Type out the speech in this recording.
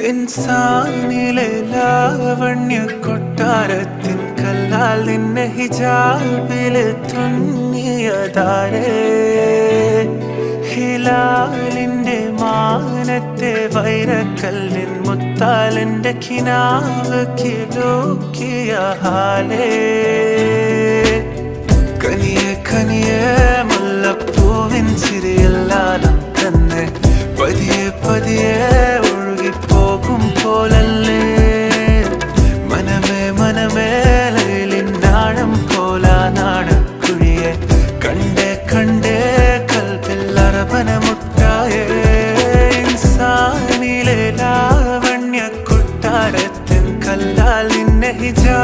ഇൻസാനിലെ ലാവണ്യ കൊട്ടാരത്തിൻ കല്ലാൽ നിന്നെ ഹിജാബിലെ തുന്നിയതാരേ മാനത്തെ വൈരക്കല്ലിൻ മുത്താലിന്റെ കിനാവ് കിലോക്കിയ ഹാലേ. കനിയെ കനിയെ ഗാനമേളയിലിൻ നാണം കോലാ നാണക്കുഴിയെ. കണ്ടേ കണ്ടേ കൽപ്പിൽ അറപന മുട്ടായേ ഇൻസാനിലെ ലാവണ്യ കൊട്ടാരത്തിൻ കല്ലാൽ നിന്നെ ഹിജാ